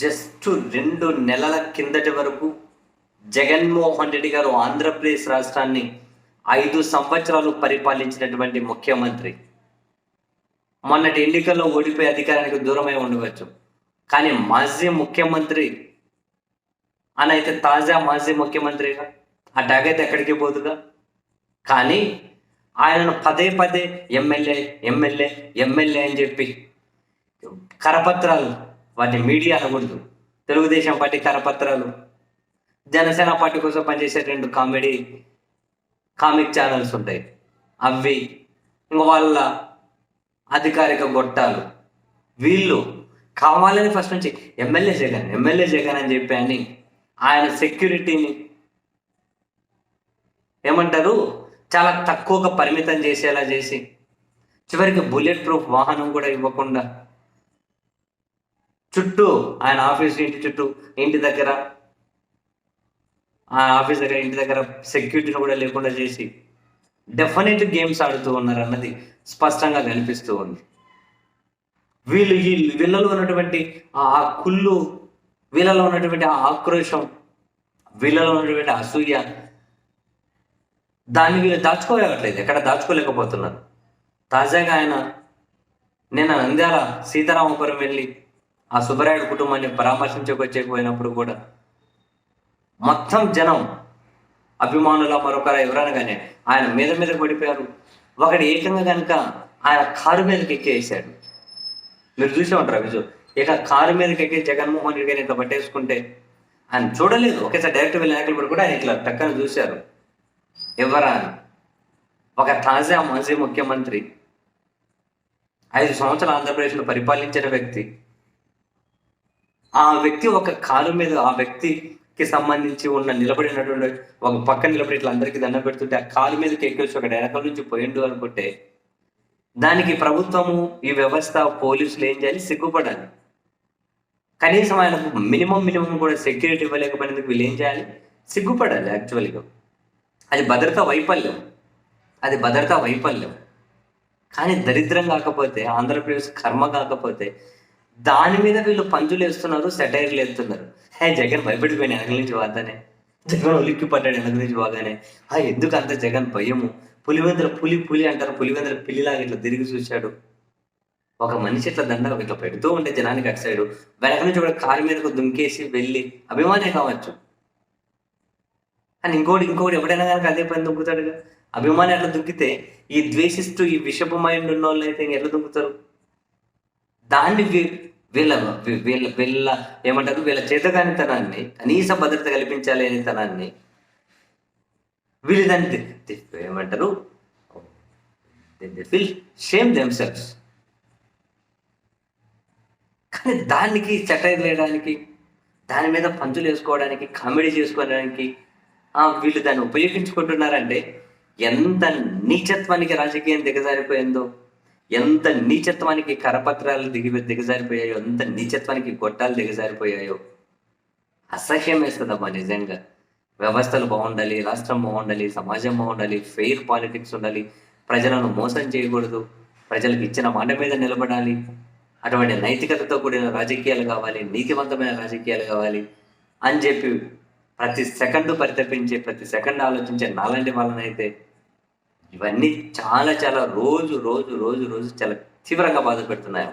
Just రెండు నెలల కిందటి వరకు జగన్మోహన్ రెడ్డి గారు ఆంధ్రప్రదేశ్ రాష్ట్రాన్ని ఐదు సంవత్సరాలు పరిపాలించినటువంటి ముఖ్యమంత్రి. మొన్నటి ఎన్నికల్లో ఓడిపోయి అధికారానికి దూరమై ఉండవచ్చు. కానీ మాజీ ముఖ్యమంత్రి అని అయితే తాజా మాజీ ముఖ్యమంత్రిగా ఆ ట్యాగ్ అయితే ఎక్కడికి పోదుగా కానీ ఆయనను పదే పదే ఎమ్మెల్యే ఎమ్మెల్యే ఎమ్మెల్యే అని చెప్పి కరపత్రాలు వాటి మీడియా అనకూడదు. తెలుగుదేశం పార్టీ కరపత్రాలు జనసేన పార్టీ కోసం పనిచేసే రెండు కామెడీ కామిక్ ఛానల్స్ ఉంటాయి. అవి ఇంక వాళ్ళ అధికారిక గొట్టాలు. వీళ్ళు కావాలని ఫస్ట్ నుంచి ఎమ్మెల్యే జగన్ ఎమ్మెల్యే జగన్ అని చెప్పి అని ఆయన సెక్యూరిటీని ఏమంటారు? చాలా తక్కువగా పరిమితం చేసేలా చేసి చివరికి బుల్లెట్ ప్రూఫ్ వాహనం కూడా ఇవ్వకుండా చుట్టూ ఆయన ఆఫీస్ ఇంటి చుట్టూ? ఇంటి దగ్గర? ఆ ఆఫీస్ దగ్గర ఇంటి దగ్గర సెక్యూరిటీని కూడా లేకుండా చేసి డెఫినెట్ గేమ్స్ ఆడుతూ ఉన్నారు అన్నది స్పష్టంగా కనిపిస్తూ ఉంది. వీళ్ళు ఈ వీళ్ళలో ఉన్నటువంటి ఆ కుళ్ళు వీళ్ళలో ఉన్నటువంటి ఆ ఆక్రోషం వీళ్ళలో ఉన్నటువంటి అసూయ దాన్ని వీళ్ళు దాచుకోలేవట్లేదు ఎక్కడ దాచుకోలేకపోతున్నారు. తాజాగా ఆయన నేను నంద్యాల సీతారామపురం వెళ్ళి ఆ సుబ్బరాయుడు కుటుంబాన్ని పరామర్శించకొచ్చేకపోయినప్పుడు కూడా మొత్తం జనం అభిమానుల మరొకరు ఎవరైనా కానీ ఆయన మీద మీద పడిపోయారు. ఒకటి ఏకంగా కనుక ఆయన కారు మీదకి ఎక్కేసాడు. మీరు చూసే ఉంటారు విజు. ఇక కారు మీదకి ఎక్కి జగన్మోహన్ రెడ్డి గారిని ఇట్లా పట్టేసుకుంటే ఆయన చూడలేదు. ఒకేసారి డైరెక్ట్ వెళ్ళి నాయకులు పడి కూడా ఆయన ఇట్లా టక్కన చూశారు. ఎవరా ఒక తాజా మాజీ ముఖ్యమంత్రి ఐదు సంవత్సరాలు ఆంధ్రప్రదేశ్లో పరిపాలించిన వ్యక్తి ఆ వ్యక్తి ఒక కాలు మీద ఆ వ్యక్తికి సంబంధించి ఉన్న నిలబడినటువంటి ఒక పక్క నిలబడి ఇట్లా అందరికీ దండం పెడుతుంటే ఆ కాలు మీదకి కేకేసి ఒక వెనకల నుంచి పోయిండు అనుకుంటే దానికి ప్రభుత్వము ఈ వ్యవస్థ పోలీసులు ఏం చేయాలి? సిగ్గుపడాలి. కనీసం ఆయనకు మినిమం మినిమం కూడా సెక్యూరిటీ ఇవ్వలేకపోయినందుకు వీళ్ళు ఏం చేయాలి? సిగ్గుపడాలి యాక్చువల్గా. అది భద్రతా వైఫల్యం. అది భద్రతా వైఫల్యం. కానీ దరిద్రం కాకపోతే ఆంధ్రప్రదేశ్ కర్మ కాకపోతే దాని మీద వీళ్ళు పంచులు వేస్తున్నారు సెటైర్లు వేస్తున్నారు. హే జగన్ భయపడిపోయిన వెనక నుంచి వాదానే జగన్ ఉలిక్కి పడ్డాడు వెనక నుంచి బాగానే ఆ ఎందుకు అంత జగన్ భయము? పులివెందుల పులి పులి అంటారు పులివెందుల పిల్లిలాగా ఇట్లా తిరిగి చూశాడు. ఒక మనిషి ఇట్లా దండ ఇట్లా పెడుతూ ఉంటే జనానికి అటు సైడు వెనక నుంచి కూడా కారు మీదకు దుంకేసి వెళ్ళి అభిమానే కావచ్చు. అని ఇంకోటి ఇంకోటి ఎవడైనా కనుక అదే పని దుంకుతాడుగా? అభిమాని అట్లా దుంకితే ఈ ద్వేషిస్తూ ఈ విషపు మైండ్ ఉన్న వాళ్ళు అయితే ఎట్లా దుంకుతారు? దాన్ని వీళ్ళ వీళ్ళ వీళ్ళ ఏమంటారు? వీళ్ళ చేతగానితనాన్ని కనీస భద్రత కల్పించాలి అనే తనాన్ని వీళ్ళు దాన్ని ఏమంటారు? ఫీల్ షేమ్ దెమ్సెల్స్ కానీ దానికి చటైర్ వేయడానికి దాని మీద పంచులు వేసుకోవడానికి కామెడీ చేసుకోవడానికి వీళ్ళు దాన్ని ఉపయోగించుకుంటున్నారంటే ఎంత నీచత్వానికి రాజకీయం దిగజారిపోయిందో. ఎంత నీచత్వానికి కరపత్రాలు దిగి దిగజారిపోయాయో ఎంత నీచత్వానికి గొట్టాలు దిగజారిపోయాయో. అసహ్యం వేస్తుందమ్మా నిజంగా. వ్యవస్థలు బాగుండాలి రాష్ట్రం బాగుండాలి సమాజం బాగుండాలి ఫెయిర్ పాలిటిక్స్ ఉండాలి. ప్రజలను మోసం చేయకూడదు. ప్రజలకు ఇచ్చిన మాట మీద నిలబడాలి. అటువంటి నైతికతతో కూడిన రాజకీయాలు కావాలి నీతివంతమైన రాజకీయాలు కావాలి అని చెప్పి ప్రతి సెకండ్ పరితపించే ప్రతి సెకండ్ ఆలోచించే నాలాంటి వాళ్ళనైతే ఇవన్నీ చాలా చాలా రోజు రోజు రోజు రోజు చాలా తీవ్రంగా బాధ పెడుతున్నాయి.